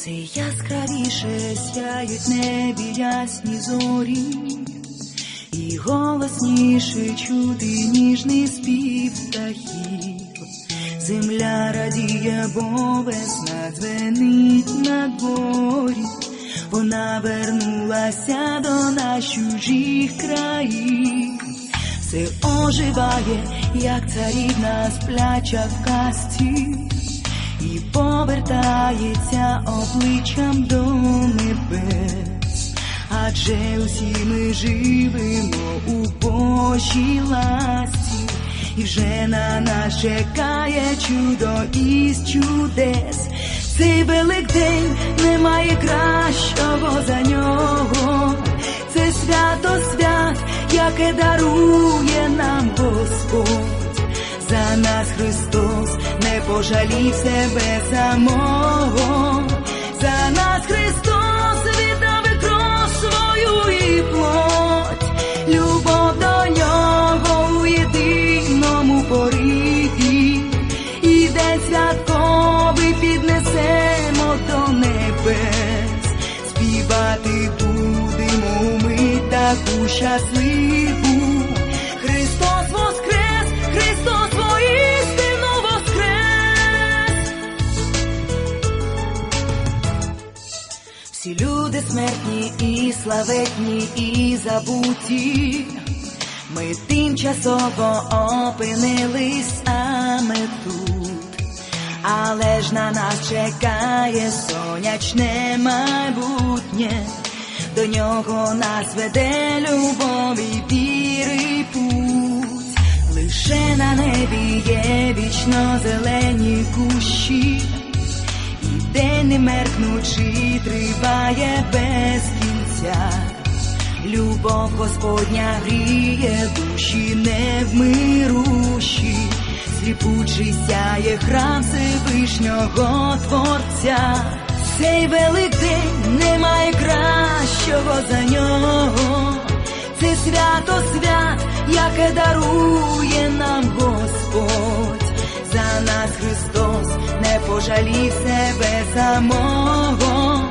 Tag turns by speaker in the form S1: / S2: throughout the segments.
S1: Все яскравіше сяють небі ясні зорі, і голосніше чути ніжний спів птахів. Земля радіє, бо весна дзвенить на дворі. Вона вернулася до нас чужих країв. Все оживає, як царівна спляча в казці, і повертається обличчям до небес, адже усі ми живемо у Божій ласці, і вже на нас чекає чудо із чудес. Цей великдень немає кращого за нього. Це свято свят, яке дарує нам Господь. За нас Христос не пожалів себе самого. За нас Христос віддав і кров свою і плоть. Любов до нього у єдиному пориві. І день святковий піднесемо до небес. Співати будемо ми таку щасливу. Смертні і славетні, і забуті. Ми тимчасово опинились саме тут, але ж на нас чекає сонячне майбутнє, до нього нас веде любов і віри путь. Лише на небі є вічно зелені кущі, день не меркнучи триває без кінця. Любов Господня гріє душі невмирущі, сліпучий сяє храм Всевишнього Творця. Цей великдень немає кращого за нього. Це свято свят, яке дарує не пожалів себе самого.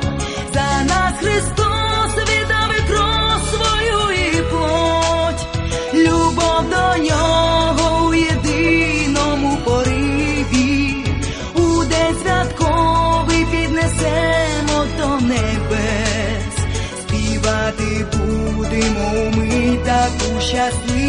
S1: За нас Христос віддав кров свою і плоть. Любов до нього у єдиному пориві. У день святковий піднесемо до небес. Співати будемо ми таку щасливу.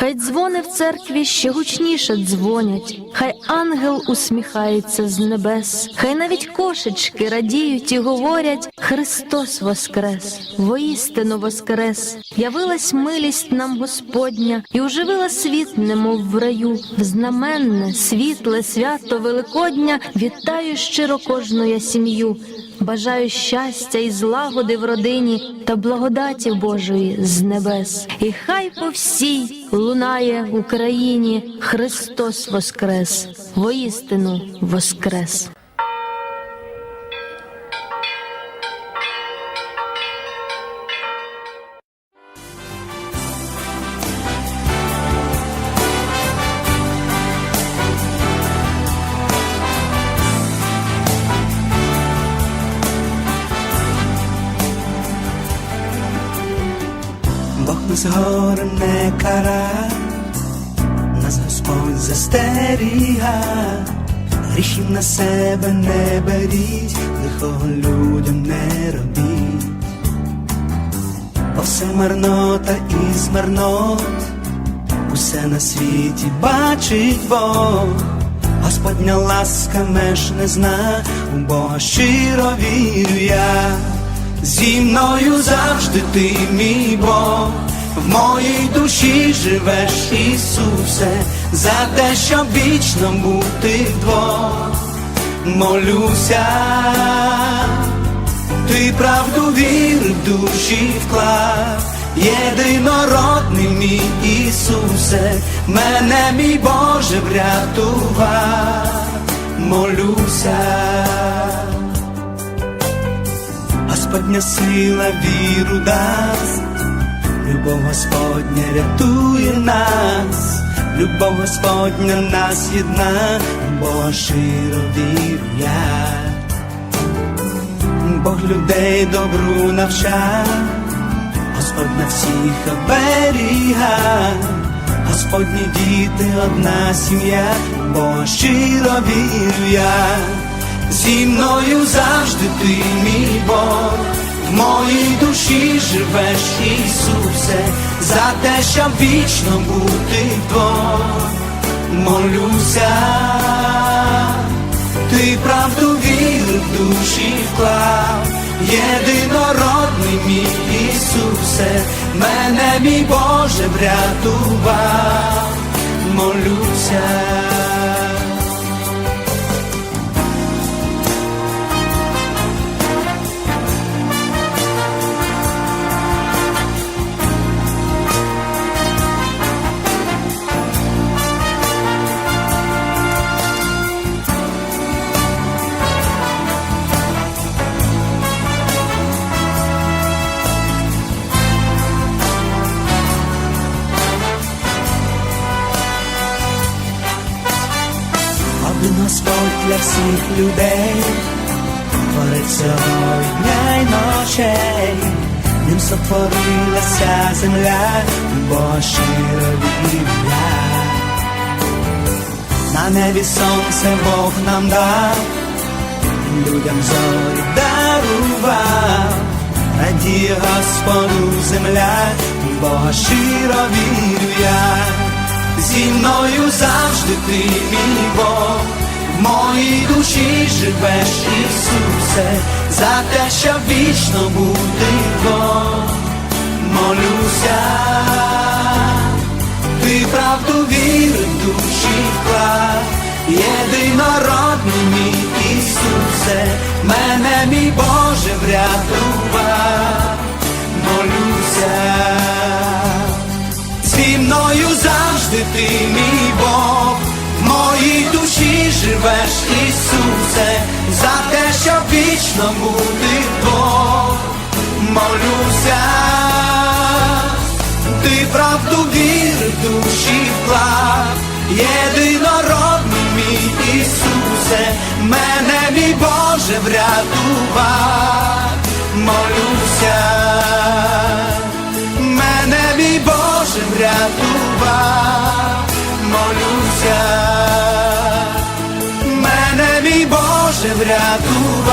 S2: Хай дзвони в церкві ще гучніше дзвонять, хай ангел усміхається з небес, хай навіть кошечки радіють і говорять: Христос воскрес, воістину воскрес, явилась милість нам Господня і оживила світ, немов в раю, в знаменне, світле свято Великодня. Вітаю щиро кожну я сім'ю. Бажаю щастя і злагоди в родині та благодаті Божої з небес. І хай по всій лунає Україні Христос Воскрес, воістину Воскрес.
S3: Застеріга, грішів на себе не беріть, лихого людям не робіть. бо все марнота і змарнот, усе на світі бачить Бог, Господня ласка меж не зна, у Бога щиро вірю я, зі мною завжди ти, мій Бог, в моїй душі живеш, Ісусе, за те, щоб вічно бути вдвох, молюся. Ти правду віри в душі вклав, єдинородний мій Ісусе, мене мій Боже врятував, молюся. Господня сила віру дасть, любов Господня рятує нас, любов Господня нас єдна, бо щиро вірю я. Бог людей добру навча, Господь на всіх оберіга, Господні діти, одна сім'я, бо щиро вірю я, зі мною завжди ти, мій Бог, в моїй душі живеш, Ісусе, за те, щоб вічно бути вдвох, молюся. Ти правду віру в душі вклав, єдинородний мій Ісусе, мене мій Боже врятував, молюся. Людей, всього і дня й ночей, ним сотворилася земля, бо щиро вірю я. На небі сонце Бог нам дав, людям зорі дарував, радіє Господу земля, Бога щиро вірю я, зі мною завжди ти, мій Бог, моїй душі живеш, Ісусе, за те, щоб вічно бути Бог, молюся. Ти правду віри душі вклав, єдинородний мій Ісусе, мене мій Боже врятував, молюся, зі мною завжди ти, мій Бог, живеш, Ісусе, за те, що вічно бути Бог, молюся. Ти правду віри душі вклад, єдинородний мій Ісусе, мене мій Боже врятував, молюся,